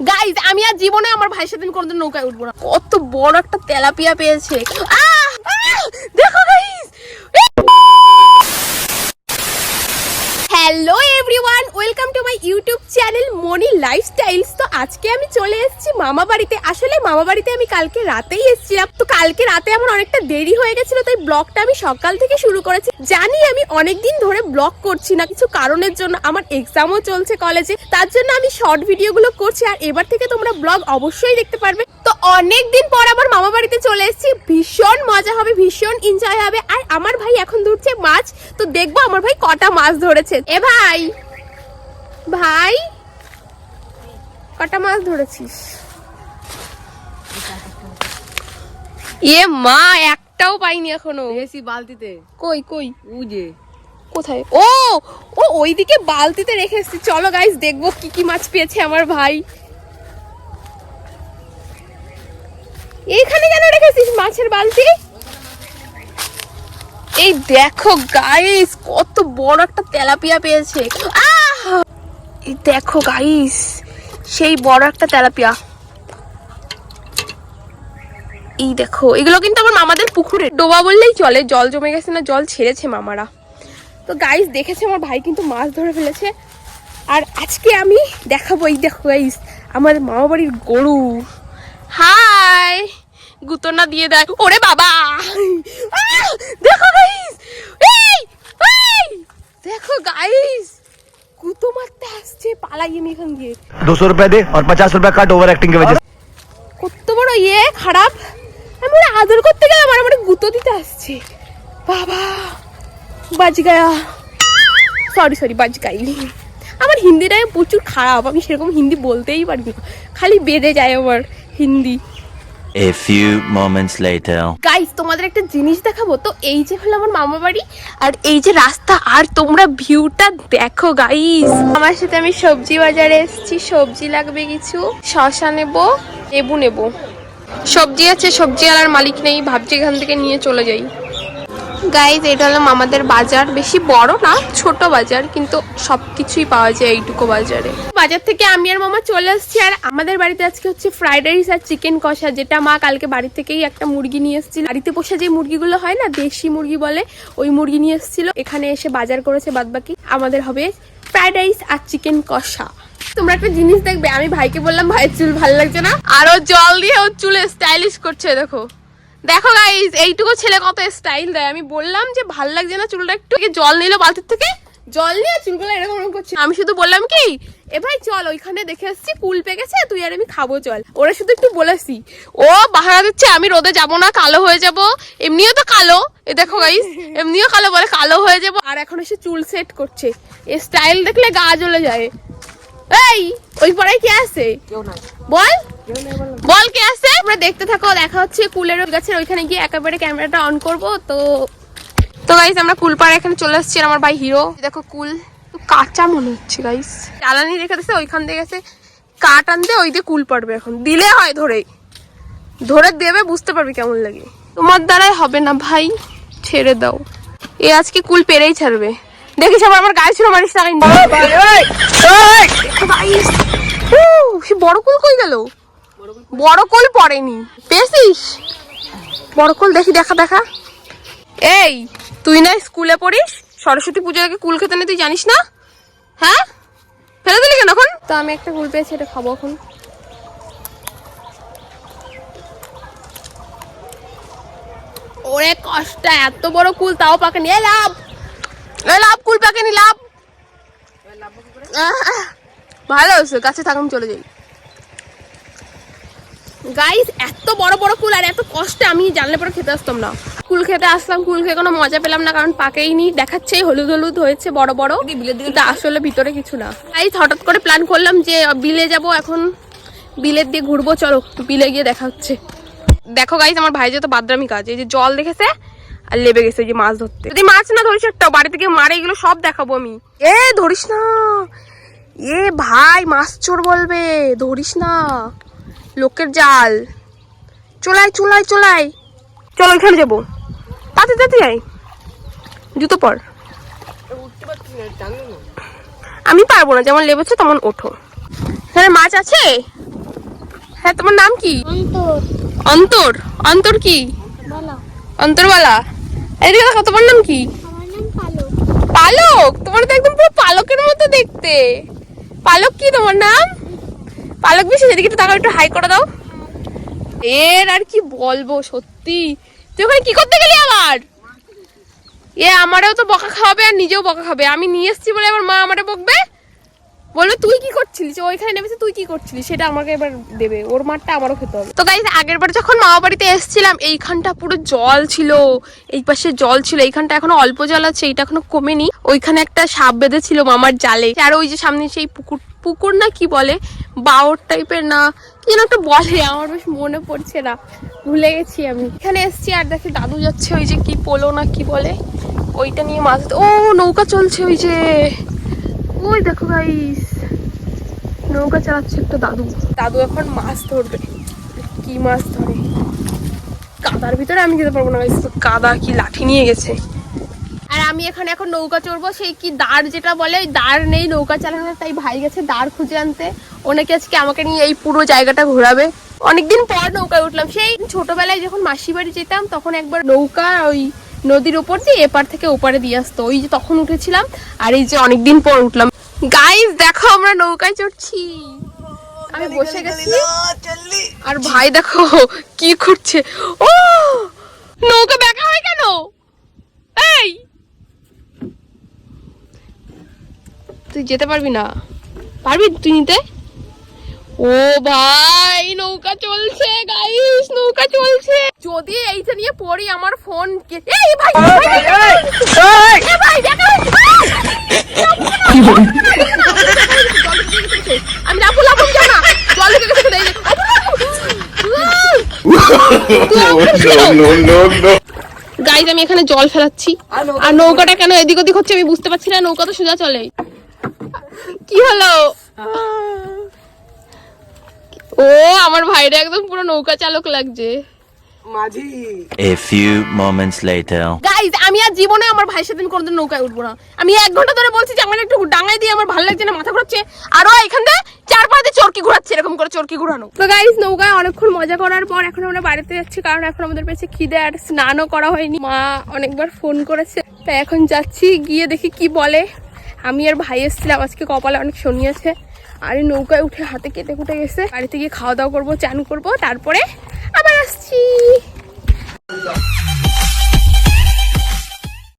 Guys আমি আর জীবনে আমার ভাইয়ের সাথে কোনোদিন নৌকায় উঠবো না কত বড় একটা তেলাপিয়া পেয়েছে আহ! আহ! দেখো guys hello everyone welcome to my YouTube channel Moni lifestyles তো আজকে আমি চলে এসেছি মামা বাড়িতে। আসলে মামা বাড়িতে আমি কালকে রাতেই এসেছিলাম। তো কালকে রাতে আমার অনেকটা দেরি হয়ে গেছিল, তাই ব্লগটা আমি সকাল থেকে শুরু করেছি। জানি আমি অনেক দিন ধরে ব্লগ করছি না, কিছু কারণের জন্য। আমার এক্সামও চলছে কলেজে তার জন্য আমি শর্ট ভিডিওগুলো করছি। আর এবার থেকে তোমরা ব্লগ অবশ্যই দেখতে পারবে। তো অনেক দিন পর আমার মামা বাড়িতে চলে এসেছি। ভীষণ মজা হবে, ভীষণ এনজয় হবে। আর আমার ভাই এখন ধরছে মাছ। তো দেখব আমার ভাই কটা মাছ ধরেছে। এ ভাই! ভাই কটা মাছ ধরেছিস? এ মা একটাও পাইনি এখনও। এসি বালতিতে। কই কই? উজে কোথায়? ও ও ওইদিকে বালতিতে রেখে এসেছি। চলো গাইস দেখব কি কি মাছ পেয়েছে আমার ভাই। এইখানে কেন রেখেছিস মাছের বালতি? এই দেখো গাইস কত বড় একটা তেলাপিয়া পেয়েছে। আহ! দেখো গাইস সেই বড় একটা তেলাপিয়া। এই দেখো, এগুলো কিন্তু আমার মামাদের পুকুরে। ডোবা বললেই চলে, জল জমে গেছে না, জল ছেড়েছে মামারা। তো গাইস দেখেছে আমার ভাই কিন্তু মাছ ধরে ফেলেছে। আর আজকে আমি দেখাবো, এই দেখো গাইস আমার মামা বাড়ির গরু। হাই গুতনা দিয়ে দেয় ওরে বাবা! দেখো গাইস দেখো গাইস কুতো মারতে আসছে পালাই আমি এখান দিয়ে দুশো রুপিয়া দে আর পঞ্চাশ রুপিয়া কাট ওভার অ্যাক্টিং কত বড় ইয়ে খারাপ আমি ওরা আদর করতে গেলাম আর আমার গুঁতো দিতে আসছে বাবা বাজ সরি সরি বাজ গাইনি আমার হিন্দিটাই প্রচুর খারাপ আমি সেরকম হিন্দি বলতেই পারি খালি বেঁধে যায় আমার Hindi A few moments later. Guys তোমাদের একটা জিনিস দেখাবো? তো এই যে হলো আমার মামা বাড়ি, আর এই যে রাস্তা, আর তোমরা ভিউটা দেখো গাইস আমার সাথে আমি সবজি বাজারে এসেছি, সবজি লাগবে কিছু। শশা নেব, লেবু নেব। সবজি আছে সবজি আলার মালিক নেই, ভাবছি এখান থেকে নিয়ে চলে যাই। গাইজ এটা হলো আমাদের বাজার। বেশি বড় না, ছোট বাজার, কিন্তু সবকিছুই পাওয়া যায় এইটুকু বাজারে। বাজার থেকে আমি আর মামা চলে আসছি, আর আমাদের বাড়িতে আজকে হচ্ছে ফ্রাইড রাইস আর চিকেন কষা, যেটা মা কালকে বাড়ি থেকেই একটা মুরগি নিয়ে এসেছিল। বাড়িতে পোষা যে মুরগিগুলো হয় না, দেশি মুরগি বলে, ওই মুরগি নিয়ে এসেছিল। এখানে এসে বাজার করেছে, বাদবাকি আমাদের হবে ফ্রাইড রাইস আর চিকেন কষা। তোমরা একটা জিনিস দেখবে, আমি ভাইকে বললাম, ভাইয়ের চুল ভালো লাগছে না। আরও জল দিয়ে ওর চুলে স্টাইলিশ করছে, দেখো। দেখো গাইজ এইটুকু ছেলে কত স্টাইল দেয়। আমি বললাম যে ভালো লাগছে না চুলটা একটু। একে জল নিল বালতির থেকে। জল নিয়ে চুলগুলো এরকম এরকম করছে। আমি শুধু বললাম কি এ ভাই চল ওইখানে দেখে এসছি কুল পেয়ে গেছে তুই আর আমি খাব চল। ওরা শুধু একটু বলেছি ও বাহারা দিচ্ছে আমি রোদে যাব না কালো হয়ে যাব। এমনিও তো কালো এ দেখো গাইস এমনিও কালো বলে কালো হয়ে যাব। আর এখন এসে চুল সেট করছে। এ স্টাইল দেখলে গা জ্বলে যায়। এই ওই পাড়ায় কে আছে? বল। বল কে আছে? আমরা দেখতে থাকো দেখা হচ্ছে কুলের গাছের ওইখানে গিয়ে একেবারে ক্যামেরাটা অন করব তো তো গাইস আমরা কুলপাড়া এখানে চলে আসছি আমার ভাই হিরো। দেখো কুল কাঁচা মনে হচ্ছে গাইস জ্বালানি রেখে দিছে ওইখান থেকে গেছে। কাঠ আনতে ওই দিয়ে কুল পাড়বে এখন। দিলে হয় ধরে ধরে দেবে বুঝতে পারবি কেমন লাগে। তোমার দ্বারাই হবে না ভাই। ছেড়ে দাও। এ আজকে কুল পেরেই ছাড়বে। দেখিস আবার আমার গায়ে ছিল মারিস সে বড় কুল কই গেল? বড় কোল পড়েনি। পেয়েছিস? বড় কোল দেখি দেখা দেখা। এই তুই না স্কুলে পড়িস? সরস্বতী পুজোর আগে কুল খেতে তুই জানিস না? হ্যাঁ? ফেলে দিলি কেন এখন? তো আমি একটা কুল পেয়েছি এটা খাব এখন। ওরে কষ্ট এত বড় কুল তাও পাকেনি এ লাভ। এ লাভ কুল পাকেনি লাভ। ভালো হয়েছে গাছে থাকুন চলে যাই। গাইস এত বড় বড় কুল আর এত কষ্টে আমি জানলে পরে খেতে আসতাম না। কুল খেতে আসলাম কুল খেয়ে কোনো মজা পেলাম না কারণ পাকেই নি দেখাচ্ছে হলুদ হলুদ হয়েছে বড় বড়। কিন্তু আসলে ভিতরে কিছু না। গাইস হঠাৎ করে প্ল্যান করলাম যে বিলে যাব এখন। বিলের দিয়ে ঘুরবো চলো বিলে গিয়ে দেখা হচ্ছে। দেখো গাইস আমার ভাই যে তো বাদরামি কাজ এই যে জল দেখেছে আর লেবে গেছে যে মাছ ধরতে। যদি মাছ না ধরিস একটা বাড়ি থেকে মারে এগুলো সব দেখাবো আমি। এ ধরিস না। এ ভাই মাছ চোর বলবে ধরিস না। লোকের জাল। চলাই চলাই চলাই। চলো ওইখানে যাব। তাতে তাতে যাই জুতো পর। আমি পারব না যেমন লেবেছে তেমন ওঠো। হ্যাঁ মাছ আছে? হ্যাঁ তোমার নাম কি? অন্তর। অন্তর? অন্তর কি? বলো। অন্তরবালা। এদিকে দেখো তোমার নাম কি? পালক। পালক? তোমার তো একদম পুরো পালকের মতো দেখতে। পালক কি তোমার নাম? পালক এদিকে একটু তাকাও, একটু হাই করে দাও। এর আর কি বলব, সত্যি। তুই ওখানে কি করতে গেলি আবার? এ, আমারও তো বকা খাওয়াবে আর নিজেও বকা খাবে। আমি নিয়ে এসেছি বলে আমার মা আমারে বকবে? বলবে তুই কি করছিলিস? ওইখানে নেমেছে, তুই কি করছিলিস? সেটা আমাকে এবার দেবে। ওর মারটা আমারও খেতে হবে। তো গাইজ আগের বার যখন মামা বাড়িতে এসেছিলাম, এইখানটা পুরো জল ছিল। এই পাশে জল ছিল। এইখানটা এখনও অল্প জল আছে, এইটা এখনও কমেনি। ওইখানে একটা সাপ বেঁধেছিল মামার জালে। আর ওই যে সামনে সেই পুকুর পুকুর না কি বলে? বাওর টাইপের না, কি যেন একটা বলে। আমার বেশ মনে পড়ছে না। ভুলে গেছি আমি। এখানে এসছি আর দেখি দাদু যাচ্ছে ওই যে কি পোলো না কি বলে, ওইটা নিয়ে মাছ ও, নৌকা চলছে ওই যে। ওই দেখো গাইস নৌকা চালাচ্ছে একটা দাদু। দাদু এখন মাছ ধরবে। কি মাছ ধরে? কাদার ভিতরে আমি যেতে পারব না কাদা কি লাঠি নিয়ে গেছে। আমি এখানে, এখন নৌকা চড়বো। সেই কি দাঁড় যেটা বলে ওই দাঁড় নেই নৌকা চালানো তাই ভাই গেছে দাঁড় খুঁজে আনতে। ওনাকে আজকে আমাকে নিয়ে এই পুরো জায়গাটা ঘোরাবে। অনেকদিন পর নৌকায় উঠলাম। সেই ছোটবেলায় যখন মাসি বাড়ি যেতাম, তখন একবার নৌকা ওই নদীর ওপর দিয়ে এপার থেকে ওপারে দিয়ে আসতো। ওই যে তখন উঠেছিলাম, আর এই যে অনেকদিন পর উঠলাম। গাইস দেখো আমরা নৌকায় চড়ছি। আমি বসে গেছি। আর ভাই দেখো কি করছে। ও! নৌকা দেখা হয় কেন এই তুই যেতে পারবি না। পারবি তুই নিতে? ও ভাই নৌকা চলছে গাইস নৌকা চলছে। যদি এইটা নিয়ে পড়ি আমার ফোন কে- এই ভাই আমি লাফু লাফু জানা জল গাইজ আমি এখানে জল ফেলাচ্ছি। আর নৌকাটা কেন এদিক ওদিক হচ্ছে আমি বুঝতে পারছি না নৌকা তো সোজা চলে কি হলো? ও আমার ভাইরা একদম পুরো নৌকা চালক লাগছে। A few moments later. Guys আমি আর জীবনে আমার ভাইয়ের সাথে আমি কোনোদিন নৌকায় উঠবো না। আমি এক ঘণ্টা ধরে বলছি যে আমার একটু ডাঙায় দিয়ে আমার ভালো লাগছে না মাথা ঘুরাচ্ছে আরও এখান থেকে চার পাঁচে চরকি ঘুরাচ্ছে এরকম করে চরকি ঘুরানো। তো গাইজ নৌকায় অনেকক্ষণ মজা করার পর এখন আমরা বাড়িতে যাচ্ছি কারণ এখন আমাদের পেছে খিদে আর স্নানও করা হয়নি। মা অনেকবার ফোন করেছে তাই এখন যাচ্ছি গিয়ে দেখি কি বলে। আমি আর ভাই এসেছিলাম, আজকে কপালে অনেক শনি আছে। আর এই নৌকায় উঠে হাতে কেটে কুটে গেছে। বাড়িতে গিয়ে খাওয়া দাওয়া করব, চান করব, তারপরে আবার আসছি।